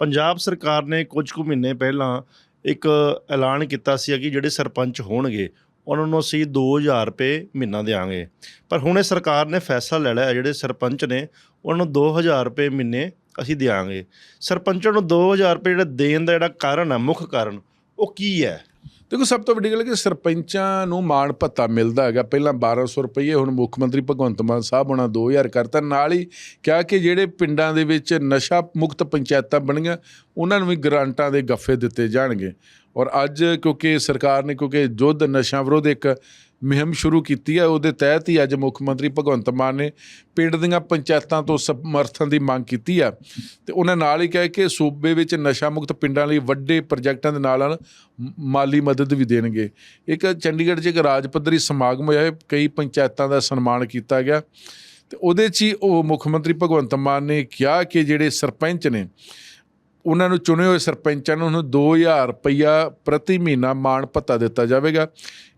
ਪੰਜਾਬ ਸਰਕਾਰ ਨੇ ਕੁਝ ਕੁ ਮਹੀਨੇ ਪਹਿਲਾਂ ਇੱਕ ਐਲਾਨ ਕੀਤਾ ਸੀ ਕਿ ਜਿਹੜੇ ਸਰਪੰਚ ਹੋਣਗੇ, ਉਹਨਾਂ ਨੂੰ ਅਸੀਂ 2000 ਰੁਪਏ ਮਹੀਨਾ ਦੇਵਾਂਗੇ ਪਰ ਹੁਣ ਇਹ ਸਰਕਾਰ ਨੇ ਫੈਸਲਾ ਲੈ ਲਿਆ, ਜਿਹੜੇ ਸਰਪੰਚ ਨੇ, ਉਹਨਾਂ ਨੂੰ 2000 ਰੁਪਏ ਮਹੀਨੇ ਅਸੀਂ ਦੇਵਾਂਗੇ ਸਰਪੰਚਾਂ ਨੂੰ 2000 ਰੁਪਏ ਜਿਹੜਾ ਦੇਣ ਦਾ ਜਿਹੜਾ ਕਾਰਨ ਹੈ ਮੁੱਖ ਕਾਰਨ, ਉਹ ਕੀ ਹੈ? ਦੇਖੋ, ਸਭ ਤੋਂ ਵੱਡੀ ਗੱਲ ਕਿ ਸਰਪੰਚਾਂ ਨੂੰ ਮਾਣ ਭੱਤਾ ਮਿਲਦਾ ਹੈਗਾ। ਪਹਿਲਾਂ 1200 ਰੁਪਏ ਹੁਣ ਮੁੱਖ ਮੰਤਰੀ ਭਗਵੰਤ ਮਾਨ ਸਾਹਿਬ ਉਹਨਾਂ 2000 ਕਰਤਾ। ਨਾਲ ਹੀ ਕਿਹਾ ਕਿ ਜਿਹੜੇ ਪਿੰਡਾਂ ਦੇ ਵਿੱਚ ਨਸ਼ਾ ਮੁਕਤ ਪੰਚਾਇਤਾਂ ਬਣੀਆਂ, ਉਹਨਾਂ ਨੂੰ ਵੀ ਗ੍ਰਾਂਟਾਂ ਦੇ ਗੱਫੇ ਦਿੱਤੇ ਜਾਣਗੇ। ਔਰ ਅੱਜ ਕਿਉਂਕਿ ਸਰਕਾਰ ਨੇ, ਕਿਉਂਕਿ ਯੁੱਧ ਨਸ਼ਾ ਵਿਰੋਧ ਇੱਕ ਮੁਹਿੰਮ ਸ਼ੁਰੂ ਕੀਤੀ ਹੈ। ਉਹਦੇ ਤਹਿਤ ਹੀ ਅੱਜ ਮੁੱਖ ਮੰਤਰੀ ਭਗਵੰਤ ਮਾਨ ਨੇ ਪਿੰਡ ਦੀਆਂ ਪੰਚਾਇਤਾਂ ਤੋਂ ਸਮਰਥਨ ਦੀ ਮੰਗ ਕੀਤੀ ਆ ਤੇ ਉਹਨਾਂ ਨਾਲ ਹੀ ਕਿਹਾ ਕਿ ਸੂਬੇ ਵਿੱਚ ਨਸ਼ਾ ਮੁਕਤ ਪਿੰਡਾਂ ਲਈ ਵੱਡੇ ਪ੍ਰੋਜੈਕਟਾਂ ਦੇ ਨਾਲ ਨਾਲ ਮਾਲੀ ਮਦਦ ਵੀ ਦੇਣਗੇ। ਇੱਕ ਚੰਡੀਗੜ੍ਹ 'ਚ ਇੱਕ ਰਾਜ ਪੱਧਰੀ ਸਮਾਗਮ ਹੋਇਆ ਕਈ ਪੰਚਾਇਤਾਂ ਦਾ ਸਨਮਾਨ ਕੀਤਾ ਗਿਆ। ਤੇ ਉਹਦੇ 'ਚ ਹੀ ਉਹ ਮੁੱਖ ਮੰਤਰੀ ਭਗਵੰਤ ਮਾਨ ਨੇ ਕਿਹਾ ਕਿ ਜਿਹੜੇ ਸਰਪੰਚ ਨੇ ਉਹਨਾਂ ਨੂੰ ਚੁਣੇ ਹੋਏ ਸਰਪੰਚਾਂ ਨੂੰ ਉਹਨੂੰ 2000 ਰੁਪਈਆ ਪ੍ਰਤੀ ਮਹੀਨਾ ਮਾਣ ਭੱਤਾ ਦਿੱਤਾ ਜਾਵੇਗਾ।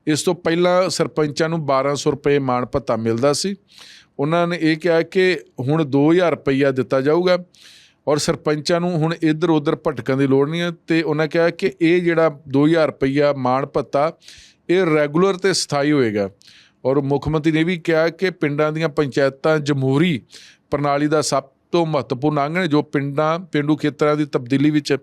ਇਸ ਤੋਂ ਪਹਿਲਾਂ ਸਰਪੰਚਾਂ ਨੂੰ 1200 ਰੁਪਏ ਮਾਣ ਭੱਤਾ ਮਿਲਦਾ ਸੀ। ਉਹਨਾਂ ਨੇ ਇਹ ਕਿਹਾ ਕਿ ਹੁਣ 2000 ਰੁਪਈਆ ਦਿੱਤਾ ਜਾਊਗਾ ਔਰ ਸਰਪੰਚਾਂ ਨੂੰ ਹੁਣ ਇੱਧਰ ਉੱਧਰ ਭਟਕਣ ਦੀ ਲੋੜ ਨਹੀਂ ਹੈ ਤੇ ਉਹਨਾਂ ਕਿਹਾ ਕਿ ਇਹ ਜਿਹੜਾ 2000 ਰੁਪਈਆ ਮਾਣ ਭੱਤਾ, ਇਹ ਰੈਗੂਲਰ ਤੇ ਸਥਾਈ ਹੋਏਗਾ। ਔਰ ਮੁੱਖ ਮੰਤਰੀ ਨੇ ਵੀ ਕਿਹਾ ਕਿ ਪਿੰਡਾਂ ਦੀਆਂ ਪੰਚਾਇਤਾਂ ਜਮਹੂਰੀ ਪ੍ਰਣਾਲੀ ਦਾ ਸਭ ਤੋਂ ਮਹੱਤਵਪੂਰਨ ਅੰਗ ਨੇ ਜੋ ਪਿੰਡਾਂ, ਪਿੰਡੂ ਖੇਤਰਾਂ ਦੀ ਤਬਦੀਲੀ ਵਿੱਚ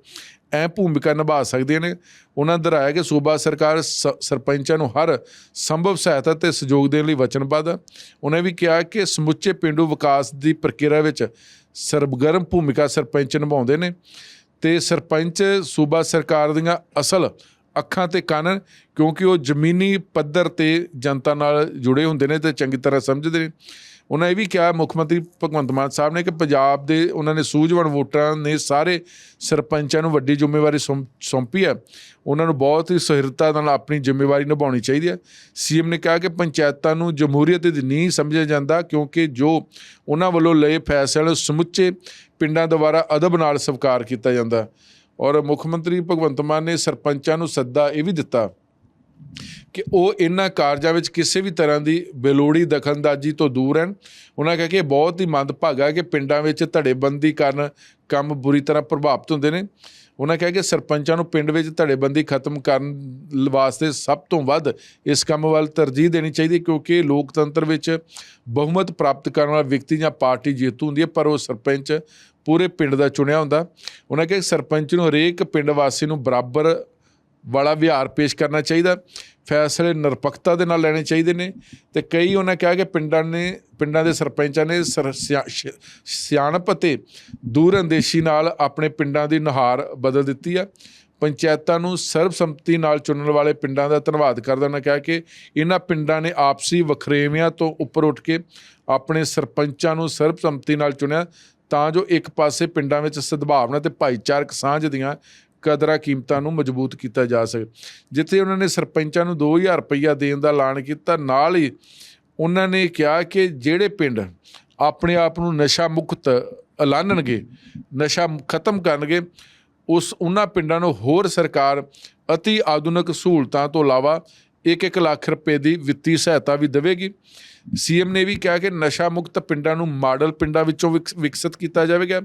ਅਹਿਮ ਭੂਮਿਕਾ ਨਿਭਾ ਸਕਦੀਆਂ ਨੇ। ਉਹਨਾਂ ਦੁਹਰਾਇਆ ਕਿ ਸੂਬਾ ਸਰਕਾਰ ਸ- ਸਰਪੰਚਾਂ ਨੂੰ ਹਰ ਸੰਭਵ ਸਹਾਇਤਾ ਤੇ ਸਹਿਯੋਗ ਦੇਣ ਲਈ ਵਚਨਬੱਧ। ਹੈ ਉਹਨੇ ਵੀ ਕਿਹਾ ਕਿ ਸਮੁੱਚੇ ਪਿੰਡੂ ਵਿਕਾਸ ਦੀ ਪ੍ਰਕਿਰਿਆ ਵਿੱਚ ਸਰਗਰਮ ਭੂਮਿਕਾ ਸਰਪੰਚ ਨਿਭਾਉਂਦੇ ਨੇ ਤੇ ਸਰਪੰਚ ਸੂਬਾ ਸਰਕਾਰ ਦੀਆਂ ਅਸਲ ਅੱਖਾਂ ਤੇ ਕੰਨ ਕਿਉਂਕਿ ਉਹ ਜ਼ਮੀਨੀ ਪੱਧਰ ਤੇ ਜਨਤਾ ਨਾਲ ਜੁੜੇ ਹੁੰਦੇ ਨੇ ਤੇ ਚੰਗੀ ਤਰ੍ਹਾਂ ਸਮਝਦੇ ਨੇ। ਉਹਨਾਂ ਇਹ ਵੀ ਕਿਹਾ, ਮੁੱਖ ਮੰਤਰੀ ਭਗਵੰਤ ਮਾਨ ਸਾਹਿਬ ਨੇ ਕਿ ਪੰਜਾਬ ਦੇ ਉਹਨਾਂ ਨੇ ਸੂਝਵਾਨ ਵੋਟਰਾਂ ਨੇ ਸਾਰੇ ਸਰਪੰਚਾਂ ਨੂੰ ਵੱਡੀ ਜ਼ਿੰਮੇਵਾਰੀ ਸੌਂ- ਸੌਂਪੀ ਹੈ। ਉਹਨਾਂ ਨੂੰ ਬਹੁਤ ਹੀ ਸਹਿਰਤਾ ਨਾਲ ਆਪਣੀ ਜ਼ਿੰਮੇਵਾਰੀ ਨਿਭਾਉਣੀ ਚਾਹੀਦੀ ਹੈ। ਸੀਐਮ ਨੇ ਕਿਹਾ ਕਿ ਪੰਚਾਇਤਾਂ ਨੂੰ ਜਮਹੂਰੀਅਤ ਦੀ ਨੀਂਹ ਸਮਝਿਆ ਜਾਂਦਾ, ਕਿਉਂਕਿ ਜੋ ਉਹਨਾਂ ਵੱਲੋਂ ਲਏ ਫੈਸਲੇ ਨੂੰ ਸਮੁੱਚੇ ਪਿੰਡਾਂ ਦੁਆਰਾ ਅਦਬ ਨਾਲ ਸਵੀਕਾਰ ਕੀਤਾ ਜਾਂਦਾ। ਔਰ ਮੁੱਖ ਮੰਤਰੀ ਭਗਵੰਤ ਮਾਨ ਨੇ ਸਰਪੰਚਾਂ ਨੂੰ ਸੱਦਾ ਇਹ ਵੀ ਦਿੱਤਾ ਕਿ ਉਹ ਇਹਨਾਂ ਕਾਰਜਾਂ ਵਿੱਚ ਕਿਸੇ ਵੀ ਤਰ੍ਹਾਂ ਦੀ ਬੇਲੋੜੀ, ਦਖਲਅੰਦਾਜ਼ੀ ਤੋਂ ਦੂਰ ਰਹਿਣ। ਉਹਨਾਂ ਕਿਹਾ ਕਿ ਇਹ ਬਹੁਤ ਹੀ ਮੰਦਭਾਗਾ ਕਿ ਪਿੰਡਾਂ ਵਿੱਚ ਧੜੇਬੰਦੀ ਕਾਰਨ ਕੰਮ ਬੁਰੀ ਤਰ੍ਹਾਂ ਪ੍ਰਭਾਵਿਤ ਹੁੰਦੇ ਨੇ। ਉਹਨਾਂ ਕਿਹਾ ਕਿ ਸਰਪੰਚਾਂ ਨੂੰ ਪਿੰਡ ਵਿੱਚ ਧੜੇਬੰਦੀ ਖਤਮ ਕਰਨ ਵਾਸਤੇ ਸਭ ਤੋਂ ਵੱਧ ਇਸ ਕੰਮ ਵੱਲ ਤਰਜੀਹ ਦੇਣੀ ਚਾਹੀਦੀ ਕਿਉਂਕਿ ਲੋਕਤੰਤਰ ਵਿੱਚ ਬਹੁਮਤ ਪ੍ਰਾਪਤ ਕਰਨ ਵਾਲਾ ਵਿਅਕਤੀ ਜਾਂ ਪਾਰਟੀ ਜੇਤੂ ਹੁੰਦੀ ਹੈ, ਪਰ ਉਹ ਸਰਪੰਚ ਪੂਰੇ ਪਿੰਡ ਦਾ ਚੁਣਿਆ ਹੁੰਦਾ। ਉਹਨਾਂ ਕਿਹਾ ਸਰਪੰਚ ਨੂੰ ਹਰੇਕ ਪਿੰਡ ਵਾਸੀ ਨੂੰ ਬਰਾਬਰ ਵਾਲਾ ਵਿਹਾਰ ਪੇਸ਼ ਕਰਨਾ ਚਾਹੀਦਾ ਫੈਸਲੇ ਨਿਰਪੱਖਤਾ ਦੇ ਨਾਲ ਲੈਣੇ ਚਾਹੀਦੇ ਨੇ ਤੇ ਕਈ ਉਹਨਾਂ ਕਿਹਾ ਕਿ ਪਿੰਡਾਂ ਨੇ, ਪਿੰਡਾਂ ਦੇ ਸਰਪੰਚਾਂ ਨੇ ਸਰ- ਸਿਆ- ਸਿਆਣਪ ਅਤੇ ਦੂਰਅੰਦੇਸ਼ੀ ਨਾਲ ਆਪਣੇ ਪਿੰਡਾਂ ਦੀ ਨੁਹਾਰ ਬਦਲ ਦਿੱਤੀ ਆ। ਪੰਚਾਇਤਾਂ ਨੂੰ ਸਰਬਸੰਮਤੀ ਨਾਲ ਚੁਣਨ ਵਾਲੇ ਪਿੰਡਾਂ ਦਾ ਧੰਨਵਾਦ ਕਰਦਾ ਉਹਨਾਂ ਕਿਹਾ ਕਿ ਇਹਨਾਂ ਪਿੰਡਾਂ ਨੇ ਆਪਸੀ ਵਖਰੇਵਿਆਂ ਤੋਂ ਉੱਪਰ ਉੱਠ ਕੇ ਆਪਣੇ ਸਰਪੰਚਾਂ ਨੂੰ ਸਰਬਸੰਮਤੀ ਨਾਲ ਚੁਣਿਆ ਤਾਂ ਜੋ ਇੱਕ ਪਾਸੇ ਪਿੰਡਾਂ ਵਿੱਚ ਸਦਭਾਵਨਾ ਤੇ ਭਾਈਚਾਰਕ ਸਾਂਝ ਦੀਆਂ ਕਦਰਾਂ ਕੀਮਤਾਂ ਨੂੰ ਮਜ਼ਬੂਤ ਕੀਤਾ ਜਾ ਸਕੇ। ਜਿੱਥੇ ਉਹਨਾਂ ਨੇ ਸਰਪੰਚਾਂ ਨੂੰ 2000 ਰੁਪਈਆ ਦੇਣ ਦਾ ਐਲਾਨ ਕੀਤਾ, ਨਾਲ ਹੀ ਉਹਨਾਂ ਨੇ ਕਿਹਾ ਕਿ ਜਿਹੜੇ ਪਿੰਡ ਆਪਣੇ ਆਪ ਨੂੰ ਨਸ਼ਾ ਮੁਕਤ ਐਲਾਨਣਗੇ, ਨਸ਼ਾ ਖਤਮ ਕਰਨਗੇ, ਉਸ ਉਹਨਾਂ ਪਿੰਡਾਂ ਨੂੰ ਹੋਰ ਸਰਕਾਰ ਅਤੀ ਆਧੁਨਿਕ ਸਹੂਲਤਾਂ ਤੋਂ ਇਲਾਵਾ 1-1 ਲੱਖ ਰੁਪਏ ਦੀ ਵਿੱਤੀ ਸਹਾਇਤਾ ਵੀ ਦੇਵੇਗੀ। ਸੀਐਮ ਨੇ ਵੀ ਕਿਹਾ ਕਿ ਨਸ਼ਾ ਮੁਕਤ ਪਿੰਡਾਂ ਨੂੰ ਮਾਡਲ ਪਿੰਡਾਂ ਵਿੱਚੋਂ ਵਿਕਸ- ਵਿਕਸਿਤ ਕੀਤਾ ਜਾਵੇਗਾ।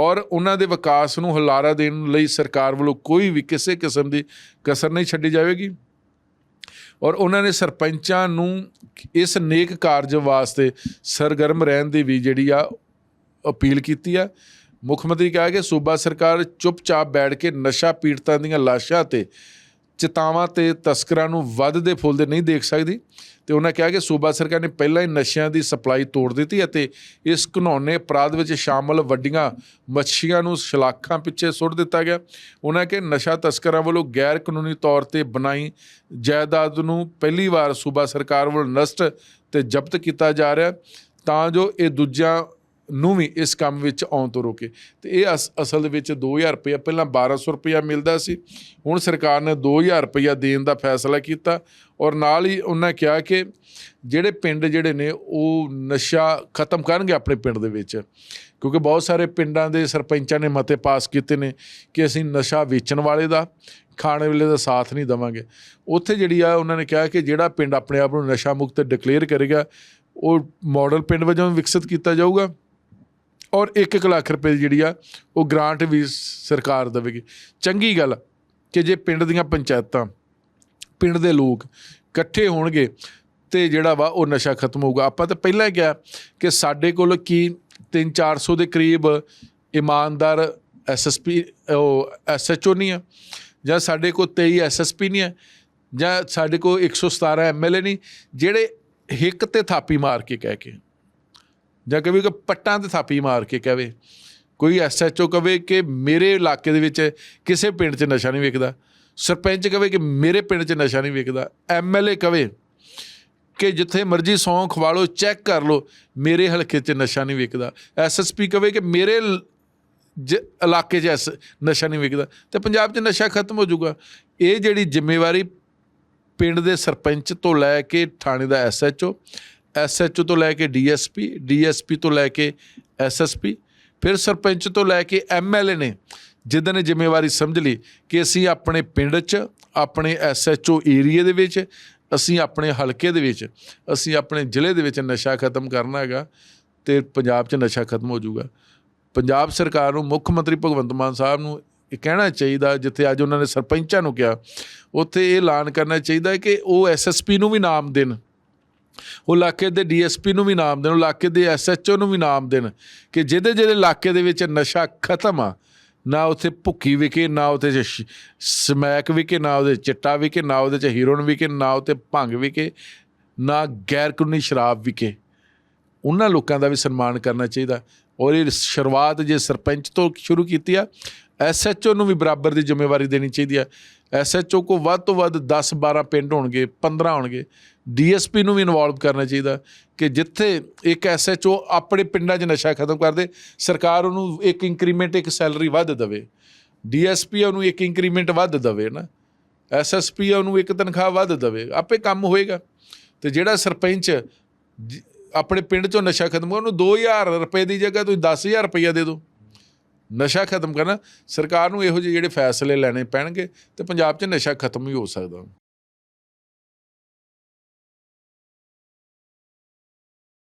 ਔਰ ਉਹਨਾਂ ਦੇ ਵਿਕਾਸ ਨੂੰ ਹੁਲਾਰਾ ਦੇਣ ਲਈ ਸਰਕਾਰ ਵੱਲੋਂ ਕੋਈ ਵੀ ਕਿਸੇ ਕਿਸਮ ਦੀ ਕਸਰ ਨਹੀਂ ਛੱਡੀ ਜਾਵੇਗੀ। ਔਰ ਉਹਨਾਂ ਨੇ ਸਰਪੰਚਾਂ ਨੂੰ ਇਸ ਨੇਕ ਕਾਰਜ ਵਾਸਤੇ ਸਰਗਰਮ ਰਹਿਣ ਦੀ ਵੀ ਜਿਹੜੀ ਆ ਅਪੀਲ ਕੀਤੀ ਆ। ਮੁੱਖ ਮੰਤਰੀ ਕਿਹਾ ਕਿ ਸੂਬਾ ਸਰਕਾਰ ਚੁੱਪਚਾਪ ਬੈਠ ਕੇ ਨਸ਼ਾ ਪੀੜਤਾਂ ਦੀਆਂ ਲਾਸ਼ਾਂ ਤੇ ਚਿਤਾਵਾਂ ਤੇ ਤਸਕਰਾਂ ਨੂੰ ਵੱਧਦੇ ਫੁੱਲਦੇ ਨਹੀਂ ਦੇਖ ਸਕਦੀ। ਤੇ ਉਹਨਾਂ ਕਿਹਾ ਕਿ ਸੂਬਾ ਸਰਕਾਰ ਨੇ ਪਹਿਲਾਂ ਹੀ ਨਸ਼ਿਆਂ ਦੀ ਸਪਲਾਈ ਤੋੜ ਦਿੱਤੀ ਅਤੇ ਇਸ ਘਿਨੌਣੇ ਅਪਰਾਧ ਵਿੱਚ ਸ਼ਾਮਲ ਵੱਡੀਆਂ ਮੱਛੀਆਂ ਨੂੰ ਸ਼ਲਾਖਾਂ ਪਿੱਛੇ ਸੁੱਟ ਦਿੱਤਾ ਗਿਆ। ਉਹਨਾਂ ਕਿ ਨਸ਼ਾ ਤਸਕਰਾਂ ਵੱਲੋਂ ਗੈਰ ਕਾਨੂੰਨੀ ਤੌਰ ਤੇ ਬਣਾਈ ਜਾਇਦਾਦ ਨੂੰ ਪਹਿਲੀ ਵਾਰ ਸੂਬਾ ਸਰਕਾਰ ਵੱਲੋਂ ਨਸ਼ਟ ਤੇ ਜ਼ਬਤ ਕੀਤਾ ਜਾ ਰਿਹਾ। ਤਾਂ ਜੋ ਇਹ ਦੂਜਿਆਂ ਨੂੰ ਵੀ ਇਸ ਕੰਮ ਵਿੱਚ ਆਉਣ ਤੋਂ ਰੋਕੇ। ਤੇ ਇਹ ਅਸ- ਅਸਲ ਦੇ ਵਿੱਚ 2000 ਰੁਪਇਆ, ਪਹਿਲਾਂ 1200 ਰੁਪਇਆ ਮਿਲਦਾ ਸੀ। ਹੁਣ ਸਰਕਾਰ ਨੇ 2000 ਰੁਪਇਆ ਦੇਣ ਦਾ ਫੈਸਲਾ ਕੀਤਾ ਔਰ ਨਾਲ ਹੀ ਉਹਨਾਂ ਕਿਹਾ ਕਿ ਜਿਹੜੇ ਪਿੰਡ ਜਿਹੜੇ ਨੇ, ਉਹ ਨਸ਼ਾ ਖਤਮ ਕਰਨਗੇ ਆਪਣੇ ਪਿੰਡ ਦੇ ਵਿੱਚ। ਕਿਉਂਕਿ ਬਹੁਤ ਸਾਰੇ ਪਿੰਡਾਂ ਦੇ ਸਰਪੰਚਾਂ ਨੇ ਮਤੇ ਪਾਸ ਕੀਤੇ ਨੇ ਕਿ ਅਸੀਂ ਨਸ਼ਾ ਵੇਚਣ ਵਾਲੇ ਦਾ, ਖਾਣੇ ਵੇਲੇ ਦਾ ਸਾਥ ਨਹੀਂ ਦਵਾਂਗੇ। ਉੱਥੇ ਜਿਹੜੀ ਆ, ਉਹਨਾਂ ਨੇ ਕਿਹਾ ਕਿ ਜਿਹੜਾ ਪਿੰਡ ਆਪਣੇ ਆਪ ਨੂੰ ਨਸ਼ਾ ਮੁਕਤ ਡਿਕਲੇਅਰ ਕਰੇਗਾ, ਉਹ ਮਾਡਲ ਪਿੰਡ ਵਜੋਂ ਵਿਕਸਿਤ ਕੀਤਾ ਜਾਊਗਾ। ਔਰ 1 ਲੱਖ ਰੁਪਏ ਦੀ ਜਿਹੜੀ ਆ, ਉਹ ਗ੍ਰਾਂਟ ਵੀ ਸਰਕਾਰ ਦੇਵੇਗੀ। ਚੰਗੀ ਗੱਲ ਕਿ ਜੇ ਪਿੰਡ ਦੀਆਂ ਪੰਚਾਇਤਾਂ, ਪਿੰਡ ਦੇ ਲੋਕ ਇਕੱਠੇ ਹੋਣਗੇ ਤੇ ਜਿਹੜਾ ਵਾ ਉਹ ਨਸ਼ਾ ਖਤਮ ਹੋਊਗਾ। ਆਪਾਂ ਤਾਂ ਪਹਿਲਾਂ ਹੀ ਕਿਹਾ ਕਿ ਸਾਡੇ ਕੋਲ ਕੀ 3-400 ਦੇ ਕਰੀਬ ਇਮਾਨਦਾਰ ਐਸਐਸਪੀ, ਉਹ ਐਸਐਚਓ ਨਹੀਂ ਆ, ਜਾਂ ਸਾਡੇ ਕੋਲ 23 ਐਸਐਸਪੀ ਨਹੀਂ ਆ, ਜਾਂ ਸਾਡੇ ਕੋਲ 117 ਐਮਐਲਏ ਨਹੀਂ, ਜਿਹੜੇ ਹਿੱਕ ਤੇ ਥਾਪੀ ਮਾਰ ਕੇ ਕਹਿ ਕੇ। ਜਾਂ ਕਵੇ ਕਿ ਪੱਟਾਂ ਤੇ ਥਾਪੀ ਮਾਰ ਕੇ ਕਹਵੇ, ਕੋਈ ਐਸਐਚਓ ਕਵੇ ਕਿ ਮੇਰੇ ਇਲਾਕੇ ਦੇ ਵਿੱਚ ਕਿਸੇ ਪਿੰਡ 'ਚ ਨਸ਼ਾ ਨਹੀਂ ਵਿਕਦਾ ਸਰਪੰਚ ਕਵੇ ਕਿ ਮੇਰੇ ਪਿੰਡ 'ਚ ਨਸ਼ਾ ਨਹੀਂ ਵਿਕਦਾ ਐਮਐਲਏ ਕਵੇ ਕਿ ਜਿੱਥੇ ਮਰਜ਼ੀ ਸੌਂ ਖਵਾ ਲਓ ਚੈੱਕ ਕਰ ਲਓ ਮੇਰੇ ਹਲਕੇ 'ਚ ਨਸ਼ਾ ਨਹੀਂ ਵਿਕਦਾ ਐਸਐਸਪੀ ਕਵੇ ਕਿ ਮੇਰੇ ਜ- ਇਲਾਕੇ 'ਚ ਐਸ ਨਸ਼ਾ ਨਹੀਂ ਵਿਕਦਾ ਤੇ ਪੰਜਾਬ 'ਚ ਨਸ਼ਾ ਖਤਮ ਹੋ ਜਾਊਗਾ। ਇਹ ਜਿਹੜੀ ਜ਼ਿੰਮੇਵਾਰੀ ਪਿੰਡ ਦੇ ਸਰਪੰਚ ਤੋਂ ਲੈ ਕੇ ਥਾਣੇ ਦਾ ਐਸਐਚਓ ਐਸਐਚਓ ਤੋਂ ਲੈ ਕੇ ਡੀਐਸਪੀ ਡੀਐਸਪੀ ਤੋਂ ਲੈ ਕੇ ਐਸਐਸਪੀ, ਫਿਰ ਸਰਪੰਚ ਤੋਂ ਲੈ ਕੇ ਐਮਐਲਏ ਨੇ ਜਿੱਦਾਂ ਨੇ ਜ਼ਿੰਮੇਵਾਰੀ ਸਮਝ ਲਈ ਕਿ ਅਸੀਂ ਆਪਣੇ ਪਿੰਡ 'ਚ, ਆਪਣੇ ਐਸਐਚਓ ਏਰੀਆ ਦੇ ਵਿੱਚ, ਅਸੀਂ ਆਪਣੇ ਹਲਕੇ ਦੇ ਵਿੱਚ, ਅਸੀਂ ਆਪਣੇ ਜ਼ਿਲ੍ਹੇ ਦੇ ਵਿੱਚ ਨਸ਼ਾ ਖਤਮ ਕਰਨਾ ਹੈਗਾ ਤੇ ਪੰਜਾਬ 'ਚ ਨਸ਼ਾ ਖਤਮ ਹੋ ਜਾਊਗਾ। ਪੰਜਾਬ ਸਰਕਾਰ ਨੂੰ ਮੁੱਖ ਮੰਤਰੀ ਭਗਵੰਤ ਮਾਨ ਸਾਹਿਬ ਨੂੰ ਇਹ ਕਹਿਣਾ ਚਾਹੀਦਾ, ਜਿੱਥੇ ਅੱਜ ਉਹਨਾਂ ਨੇ ਸਰਪੰਚਾਂ ਨੂੰ ਕਿਹਾ, ਉੱਥੇ ਇਹ ਐਲਾਨ ਕਰਨਾ ਚਾਹੀਦਾ ਕਿ ਉਹ ਐਸਐਸਪੀ ਨੂੰ ਵੀ ਨਾਮ ਦੇਣ। ਉਹ ਇਲਾਕੇ ਦੇ ਡੀਐਸਪੀ ਨੂੰ ਵੀ ਨਾਮ ਦੇਣ ਇਲਾਕੇ ਦੇ ਐਸਐਚਓ ਨੂੰ ਵੀ ਨਾਮ ਦੇਣ ਕਿ ਜਿਹਦੇ ਜਿਹਦੇ ਇਲਾਕੇ ਦੇ ਵਿੱਚ ਨਸ਼ਾ ਖਤਮ ਆ, ਨਾ ਉੱਥੇ ਭੁੱਕੀ ਵਿਕੇ ਨਾ ਉੱਥੇ 'ਚ ਸ਼- ਸਮੈਕ ਵਿਕੇ ਨਾ ਉਹਦੇ ਚਿੱਟਾ ਵਿਕੇ ਨਾ ਉਹਦੇ ਚ ਹੀਰੋਇਨ ਵਿਕੇ ਨਾ ਉੱਥੇ ਭੰਗ ਵਿਕੇ ਨਾ ਗੈਰ ਕਾਨੂੰਨੀ ਸ਼ਰਾਬ ਵਿਕੇ ਉਹਨਾਂ ਲੋਕਾਂ ਦਾ ਵੀ ਸਨਮਾਨ ਕਰਨਾ ਚਾਹੀਦਾ। ਔਰ ਇਹ ਸ਼ੁਰੂਆਤ ਜੇ ਸਰਪੰਚ ਤੋਂ ਸ਼ੁਰੂ ਕੀਤੀ ਆ, ਐਸਐਚਓ ਨੂੰ ਵੀ ਬਰਾਬਰ ਦੀ ਜ਼ਿੰਮੇਵਾਰੀ ਦੇਣੀ ਚਾਹੀਦੀ ਆ। ਐਸਐਚਓ ਕੋ ਵੱਧ ਤੋਂ ਵੱਧ 10 12 ਪਿੰਡ ਹੋਣਗੇ 15 ਹੋਣਗੇ ਡੀਐਸਪੀ ਨੂੰ ਵੀ ਇਨਵੋਲਵ ਕਰਨਾ ਚਾਹੀਦਾ ਕਿ ਜਿੱਥੇ ਇੱਕ ਐਸਐਚਓ ਆਪਣੇ ਪਿੰਡਾਂ 'ਚ ਨਸ਼ਾ ਖਤਮ ਕਰਦੇ ਸਰਕਾਰ ਉਹਨੂੰ ਇੱਕ ਇੰਕਰੀਮੈਂਟ ਇੱਕ ਸੈਲਰੀ ਵੱਧ ਦੇਵੇ। ਡੀਐਸਪੀ ਉਹਨੂੰ ਇੱਕ ਇੰਕਰੀਮੈਂਟ ਵੱਧ ਦੇਵੇ ਨਾ। ਐਸਐਸਪੀ ਉਹਨੂੰ ਇੱਕ ਤਨਖਾਹ ਵੱਧ ਦੇਵੇ। ਆਪੇ ਕੰਮ ਹੋਏਗਾ। ਤੇ ਜਿਹੜਾ ਸਰਪੰਚ ਜ- ਆਪਣੇ ਪਿੰਡ ਚੋਂ ਨਸ਼ਾ ਖਤਮ ਕਰਨ ਉਹਨੂੰ 2000 ਰੁਪਏ ਦੀ ਜਗ੍ਹਾ ਤੁਸੀਂ 10000 ਰੁਪਈਆ ਦੇ ਦਿਓ। ਨਸ਼ਾ ਖਤਮ ਕਰਨਾ। ਸਰਕਾਰ ਨੂੰ ਇਹੋ ਜਿਹੇ ਜਿਹੜੇ ਫੈਸਲੇ ਲੈਣੇ ਪੈਣਗੇ ਤੇ ਪੰਜਾਬ 'ਚ ਨਸ਼ਾ ਖਤਮ ਹੀ ਹੋ ਸਕਦਾ।